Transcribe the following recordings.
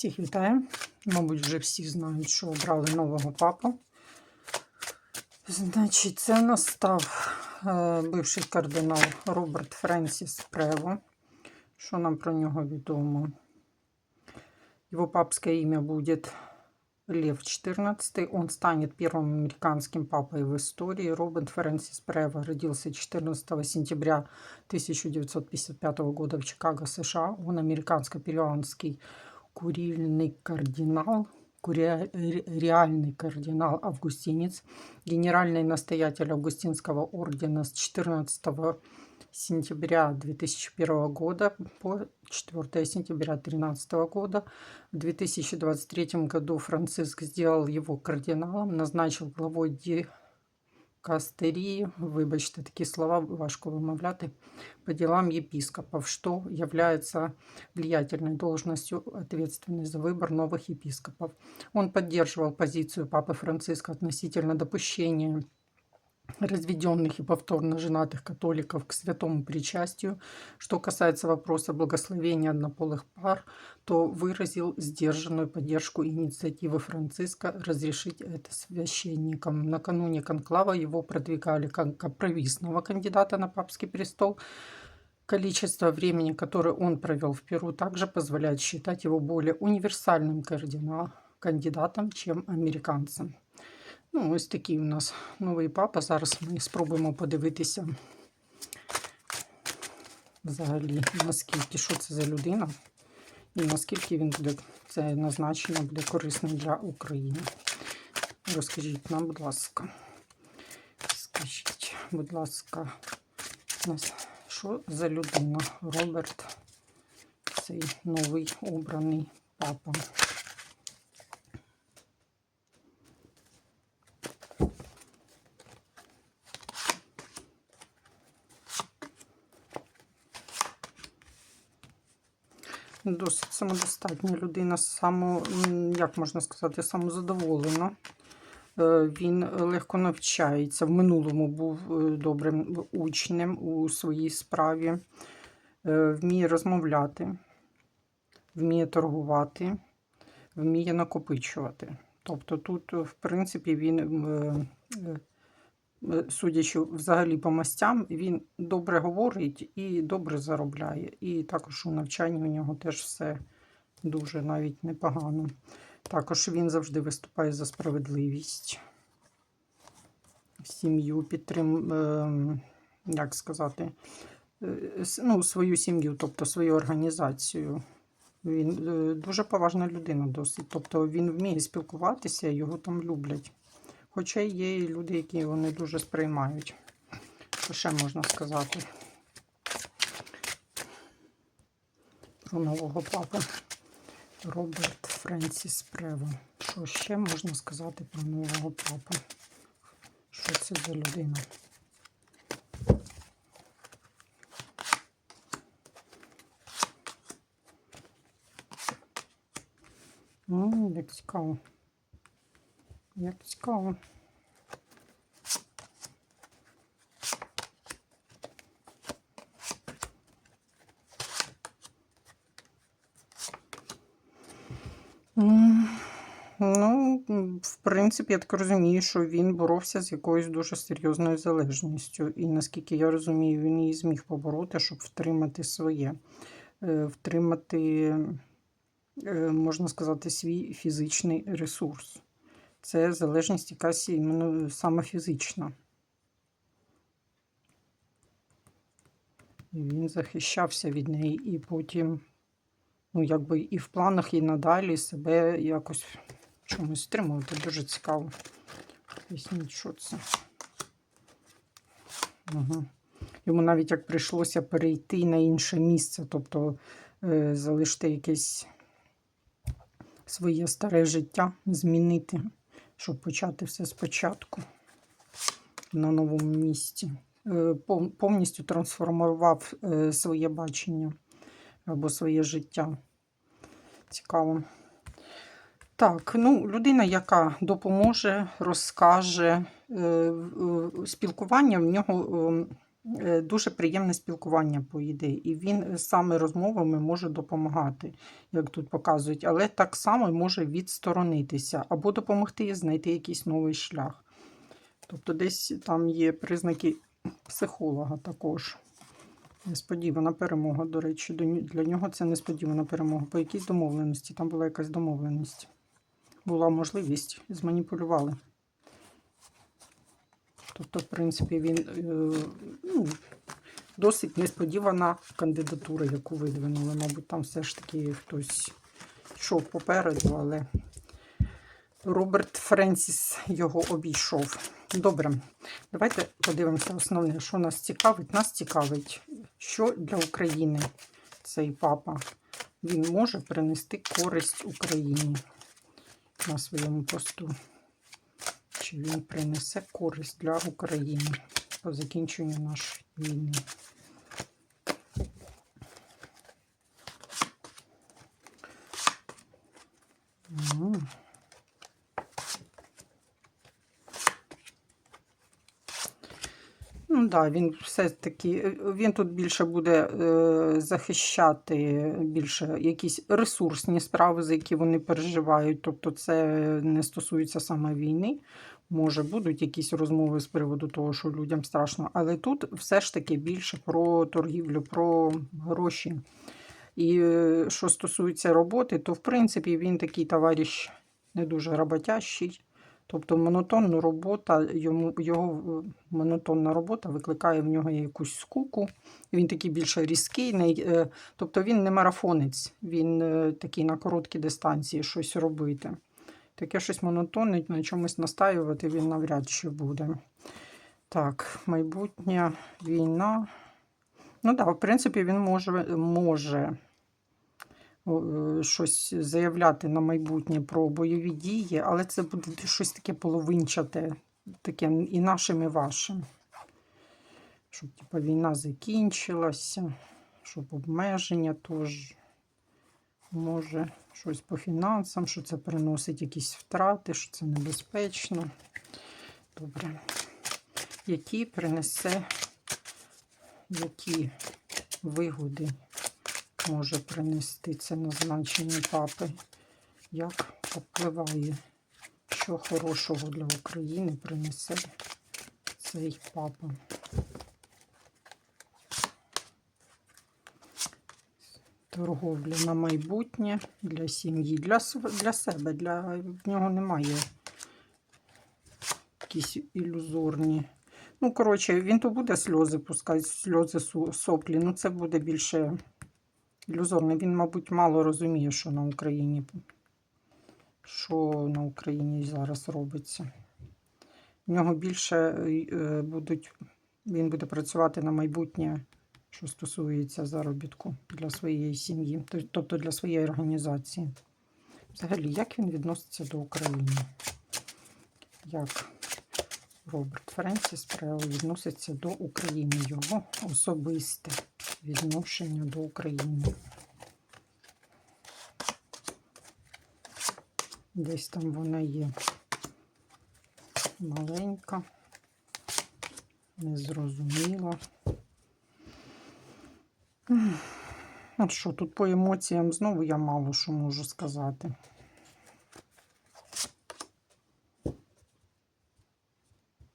Всіх вітаю. Мабуть, вже всі знають, що обрали нового папу. Значить, це настав е, бивший кардинал Роберт Фрэнсис Прево. Что нам про него ведомо? Его папское имя будет Лев XIV. Он станет первым американским папой в истории. Роберт Фрэнсис Прево родился 14 сентября 1955 года в Чикаго, США. Он американско-перуанский курильный кардинал, реальный кардинал Августинец, генеральный настоятель Августинского ордена с 14 сентября 2001 года по 4 сентября 2013 года. В 2023 году Франциск сделал его кардиналом, назначил главой дикастерии, вибачте, такі слова важко вимовляти, по делам епископов, что является влиятельной должностью, ответственной за выбор новых епископов. Он поддерживал позицию Папы Франциска относительно допущения разведенных и повторно женатых католиков к святому причастию. Что касается вопроса благословения однополых пар, то выразил сдержанную поддержку инициативы Франциска разрешить это священникам. Накануне конклава его продвигали как компромиссного кандидата на папский престол. Количество времени, которое он провел в Перу, также позволяет считать его более универсальным кардинал, кандидатом, чем американцем. Ну, ось такий у нас новий папа. Зараз ми спробуємо подивитися взагалі, наскільки що це за людина, і наскільки він буде це назначення буде корисним для України. Розкажіть нам, будь ласка. Скажіть, будь ласка, що за людина? Роберт, цей новий обраний папа. Досить самодостатня людина, само, як можна сказати, самозадоволена. Е, Він легко навчається. В минулому був е, добрим учнем у своїй справі, Е, вміє розмовляти, вміє торгувати, вміє накопичувати. Тобто тут, в принципі, він, судячи взагалі по мастям, він добре говорить і добре заробляє. І також у навчанні у нього теж все дуже навіть непогано. Також він завжди виступає за справедливість, сім'ю підтрим, е, як сказати, е, ну, свою сім'ю, тобто свою організацію. Він е, дуже поважна людина досить. Тобто він вміє спілкуватися, його там люблять. Хоча є і люди, які не дуже сприймають. Що ще можна сказати про нового папу Роберт Френсіс Прево. Що ще можна сказати про нового папу? Що це за людина? М, Як цікаво. Як цікаво. Ну, в принципі, я так розумію, що він боровся з якоюсь дуже серйозною залежністю. І наскільки я розумію, він її зміг побороти, щоб втримати своє, Е, втримати, е, можна сказати, свій фізичний ресурс. Це залежність якась іменно саме фізична. І він захищався від неї, і потім, ну, якби і в планах, і надалі себе якось чомусь стримувати. Дуже цікаво. Поясніть, що це. Угу. Йому навіть як прийшлося перейти на інше місце, тобто е, залишити якесь своє старе життя, змінити, щоб почати все спочатку на новому місці. Е, Повністю трансформував е, своє бачення або своє життя. Цікаво. Так, ну, людина, яка допоможе, розкаже е, спілкування в нього. Е, дуже приємне спілкування, по ідеї. І він саме розмовами може допомагати, як тут показують, але так само може відсторонитися або допомогти знайти якийсь новий шлях. Тобто, десь там є признаки психолога також. Несподівана перемога, до речі, для нього це несподівана перемога. По якійсь домовленості, там була якась домовленість. Була можливість, зманіпулювали. Тобто, в принципі, він е, ну, досить несподівана кандидатура, яку видвинули. Мабуть, там все ж таки хтось йшов попереду, але Роберт Френсіс його обійшов. Добре, давайте подивимося основне, що нас цікавить. Нас цікавить, що для України цей папа він може принести користь Україні на своєму посту. Чи він принесе користь для України по закінченню нашої війни? Мгм. Ну да, він все-таки він тут більше буде е, захищати більше якісь ресурсні справи, за які вони переживають. Тобто, це не стосується саме війни. Може, будуть якісь розмови з приводу того, що людям страшно, але тут все ж таки більше про торгівлю, про гроші. І е, що стосується роботи, то в принципі він такий товариш не дуже роботящий. Тобто монотонна робота, йому, його е, монотонна робота викликає в нього якусь скуку. Він такий більше різкий, е, тобто він не марафонець, він такий на короткі дистанції щось робити. Таке щось монотонне, на чомусь настаювати він навряд чи буде. Так, майбутня війна. Ну так, в принципі, він може, може е, щось заявляти на майбутнє про бойові дії, але це буде щось таке половинчате, таке і нашим, і вашим. Щоб типу, війна закінчилася, щоб обмеження теж може щось по фінансам, що це приносить якісь втрати, що це небезпечно. Добре. Які принесе, які вигоди може принести це назначення папи? Як впливає, що хорошого для України принесе цей папа? Торговля на майбутнє для сім'ї, для, для себе, для в нього немає якісь ілюзорні. Ну, коротше, він то буде сльози пускати, сльози соплі. Ну, це буде більше ілюзорне. Він, мабуть, мало розуміє, що на Україні, що на Україні зараз робиться. В нього більше е, будуть, він буде працювати на майбутнє, що стосується заробітку для своєї сім'ї, тобто для своєї організації. Взагалі, як він відноситься до України? Як Роберт Френсіс Прео відноситься до України, його особисте відношення до України. Десь там вона є маленька, незрозуміла. От що, тут по емоціям знову я мало що можу сказати.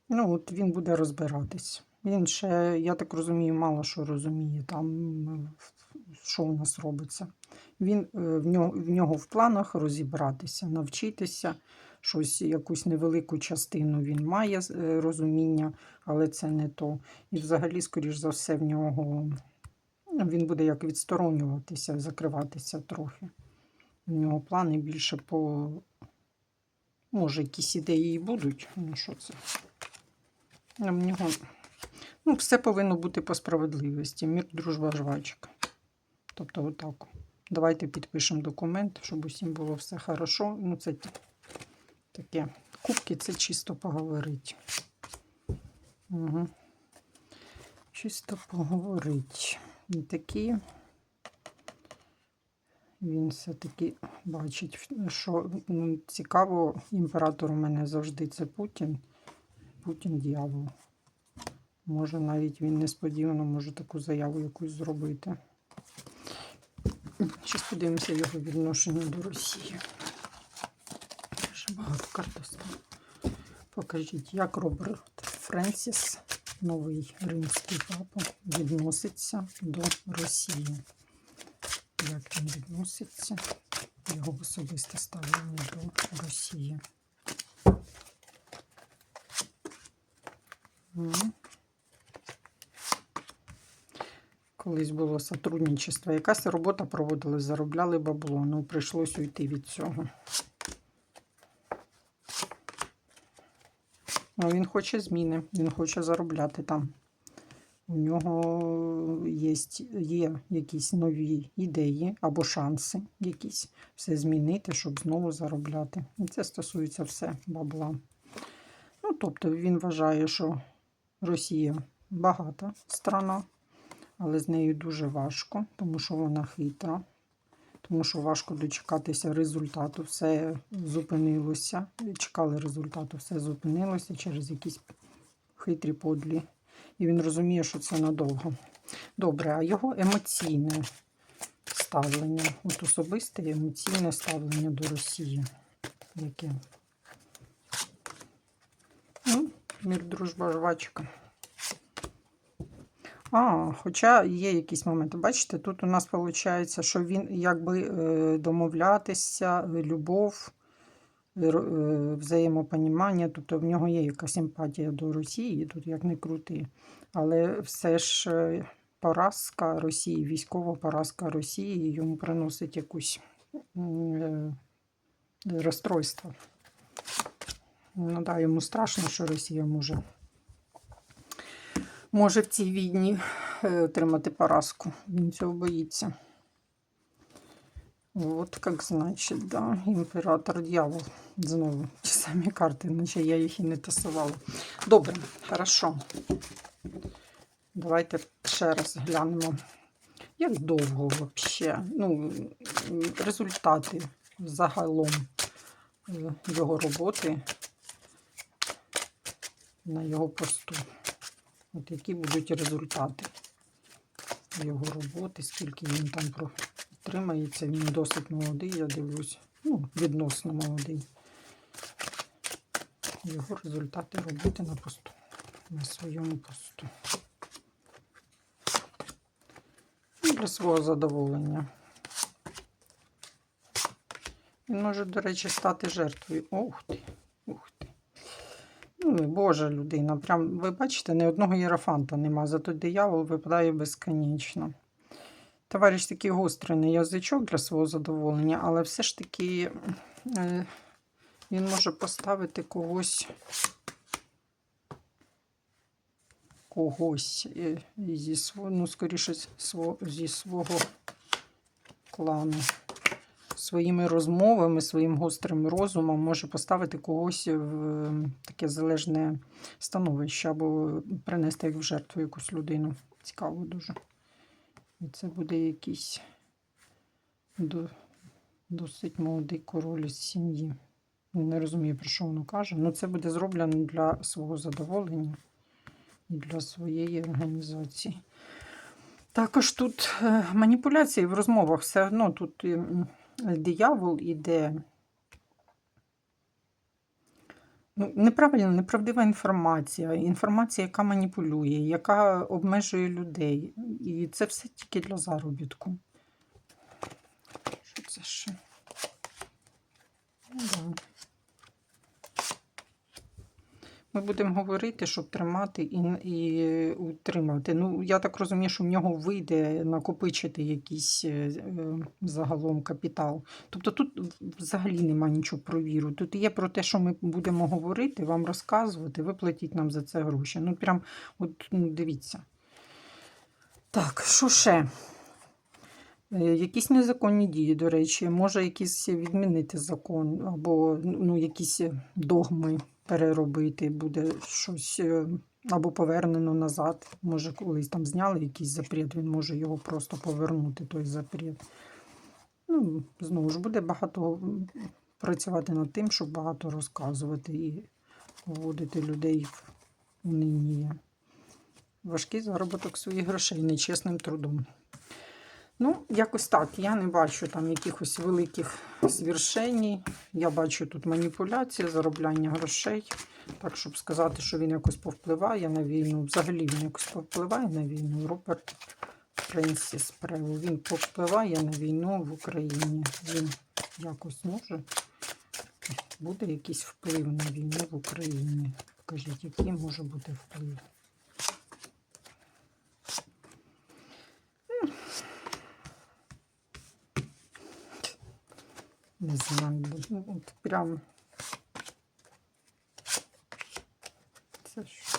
Ну, от він буде розбиратись. Він ще, я так розумію, мало що розуміє там, що у нас робиться. Він, е, в, нього, в нього в планах розібратися, навчитися, щось, якусь невелику частину він має е, розуміння, але це не то. І взагалі, скоріш за все, в нього він буде як відсторонюватися, закриватися трохи. В нього плани більше по. Може, якісь ідеї і будуть. Ну, що це? В нього ну, все повинно бути по справедливості. Мір, дружба, жвачка. Тобто, отак. Давайте підпишемо документ, щоб усім було все хорошо. Ну, це таке. Кубки це чисто поговорити. Угу. Чисто поговорити. І такі. Він все-таки бачить, що ну, цікаво, імператор у мене завжди це Путін. Путін дьявол. Може, навіть він несподівано може таку заяву якусь зробити. Зараз подивимося його відношення до Росії. Дуже багато карт. Покажіть, як Роберт Френсіс, новий римський папа, відноситься до Росії. Як він відноситься? Його особисте ставлення до Росії. Колись було сотрудничество. Якась робота проводилась, заробляли бабло. Ну, прийшлось уйти від цього. Ну, він хоче зміни, він хоче заробляти там. У нього є, є якісь нові ідеї або шанси якісь все змінити, щоб знову заробляти. І це стосується все бабла. Ну, тобто він вважає, що Росія багата страна, але з нею дуже важко, тому що вона хитра, тому що важко дочекатися результату. Все зупинилося. Чекали результату, все зупинилося через якісь хитрі подлі. І він розуміє, що це надовго. Добре, а його емоційне ставлення, от особисте емоційне ставлення до Росії. Яке? Ну, мір, дружба, жвачка. А, хоча є якісь моменти. Бачите, тут у нас виходить, що він якби е, домовлятися, е, любов, е, взаємопонімання, тобто в нього є якась симпатія до Росії, тут як не крути. Але все ж поразка Росії, військова поразка Росії йому приносить якусь розстройство. Ну да, йому страшно, що Росія може, може в цій війні е, отримати поразку. Він цього боїться. От як значить, да, імператор дьявол. Знову ті самі карти, наче я їх і не тасувала. Добре, хорошо. Давайте ще раз глянемо. Як довго взагалі? Ну, результати загалом е, його роботи на його посту. От які будуть результати його роботи, скільки він там протримається. Він досить молодий, я дивлюсь. Ну, відносно молодий. Його результати роботи на посту. На своєму посту. Ну, Для свого задоволення. Він може, до речі, стати жертвою. Ух ти. Ну, Божа людина. Прям, ви бачите, ні одного єрофанта нема, зато диявол випадає безконечно. Товариш такий гострий на язичок для свого задоволення, але все ж таки е, він може поставити когось когось е, зі свого, ну, скоріше, зі свого клану. Своїми розмовами, своїм гострим розумом може поставити когось в е, таке залежне становище або принести як в жертву якусь людину. Цікаво дуже. І це буде якийсь досить молодий король із сім'ї. Не розумію, про що воно каже. Ну, це буде зроблено для свого задоволення і для своєї організації. Також тут е, маніпуляції в розмовах все одно тут е, м, диявол іде. Ну, неправильна, неправдива інформація, інформація, яка маніпулює, яка обмежує людей. І це все тільки для заробітку. Що це ще? Ну, да. Ми будемо говорити, щоб тримати і, і утримувати. Ну, я так розумію, що в нього вийде накопичити якийсь е, е, загалом капітал. Тобто тут взагалі нема нічого про віру. Тут є про те, що ми будемо говорити, вам розказувати, ви нам за це гроші. Ну, прям, от ну, дивіться. Так, що ще? Е, Якісь незаконні дії, до речі, може якісь відмінити закон, або ну, якісь догми переробити, буде щось е, або повернено назад. Може, колись там зняли якийсь запрет, він може його просто повернути, той запрет. Ну, знову ж буде багато працювати над тим, щоб багато розказувати і вводити людей в унинія. важкий заробіток своїх грошей нечесним трудом. Ну, якось так. Я не бачу там якихось великих звершень. Я бачу тут маніпуляції, заробляння грошей. Так, щоб сказати, що він якось повпливає на війну. Взагалі він якось повпливає на війну. Роберт Френсіс Прево. Він повпливає на війну в Україні. Він якось може. Буде якийсь вплив на війну в Україні. Покажіть, який може бути вплив. Не знаю, ну, от прям. Це що?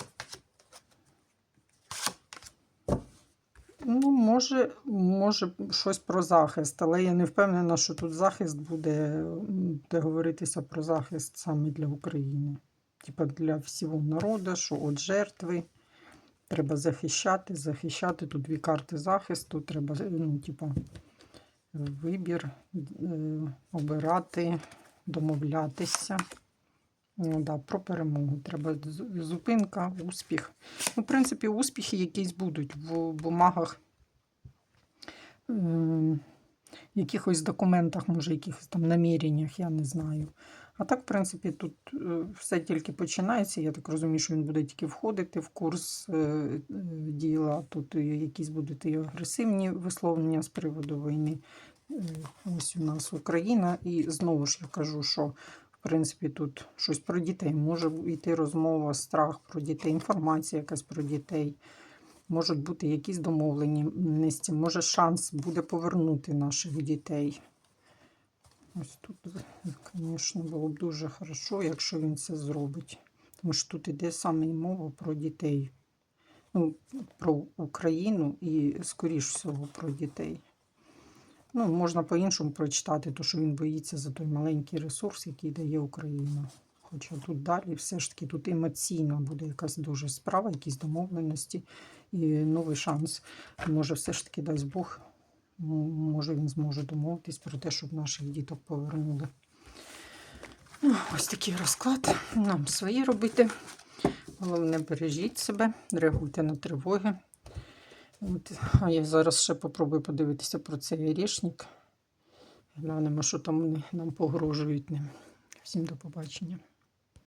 Ну, може, може щось про захист, але я не впевнена, що тут захист буде, буде говоритися про захист саме для України. Типа для всього народу, що от жертви. Треба захищати, захищати. Тут дві карти захисту. Треба, ну, типа, вибір, е, обирати, домовлятися. Ну, да, про перемогу. Треба зупинка, успіх. Ну, в принципі, успіхи якісь будуть в бумагах, в якихось документах, може, якихось там наміреннях, я не знаю. А так, в принципі, тут е, все тільки починається. Я так розумію, що він буде тільки входити в курс е, е, діла. Тут якісь будуть і агресивні висловлення з приводу війни. Ось у нас Україна. І знову ж я кажу, що в принципі тут щось про дітей. Може йти розмова, страх про дітей, інформація якась про дітей. Можуть бути якісь домовленості, може шанс буде повернути наших дітей. Ось тут, звісно, було б дуже хорошо, якщо він це зробить. Тому що тут іде саме мова про дітей. Ну, про Україну і, скоріш всього, про дітей. Ну, можна по-іншому прочитати, то що він боїться за той маленький ресурс, який дає Україна. Хоча тут далі все ж таки тут емоційно буде якась дуже справа, якісь домовленості і новий шанс. Може, все ж таки дасть Бог, може він зможе домовитись про те, щоб наших діток повернули. Ну, Ось такий розклад. Нам свої робити. Головне, бережіть себе, реагуйте на тривоги. От, а я зараз ще попробую подивитися про цей орешник. Глянемо, що там вони нам погрожують. Всім до побачення.